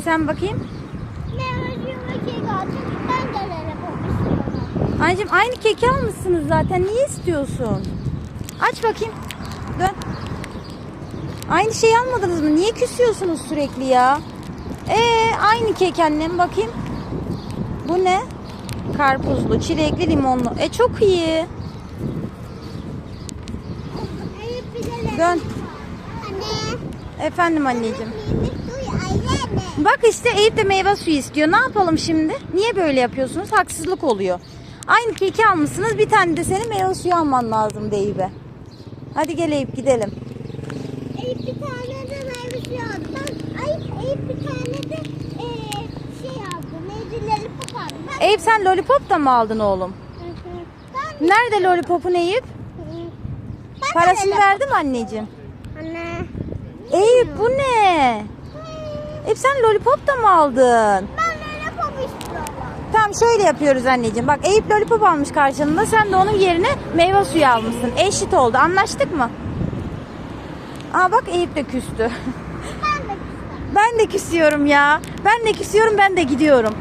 sen bakayım? Anneciğim aynı keki almışsınız zaten. Niye istiyorsun? Aç bakayım. Dön. Aynı şeyi almadınız mı? Niye küsüyorsunuz sürekli ya? Ee, aynı kek annem bakayım. Bu ne? Karpuzlu, çilekli, limonlu. E çok iyi. Dön. Anne. Efendim anneciğim. Bak işte Eyüp de meyve suyu istiyor. Ne yapalım şimdi? Niye böyle yapıyorsunuz? Haksızlık oluyor. Aynı keki almışsınız. Bir tane de senin meyve suyu alman lazım Eyüp'e. Hadi gel Eyüp gidelim. Eyüp bir tane de meyve suyu aldı. Ay, Eyüp bir tane de eee, şey aldı. Neydi lollipop aldı. Ben, Eyüp sen lollipop da mı aldın oğlum? ben, Nerede lollipopun Eyüp? ben Parasını lollipop- verdi mi anneciğim? Anne. Eyüp bu ne? Eyüp sen lollipop da mı aldın? Ben lollipop istiyorum. Tamam şöyle yapıyoruz anneciğim. Bak Eyüp lollipop almış karşılığında. Sen de onun yerine meyve suyu almışsın. Eşit oldu. Anlaştık mı? Aa bak Eyüp de küstü. Ben de istiyorum. Ben de küsüyorum ya. Ben de küsüyorum ben de gidiyorum.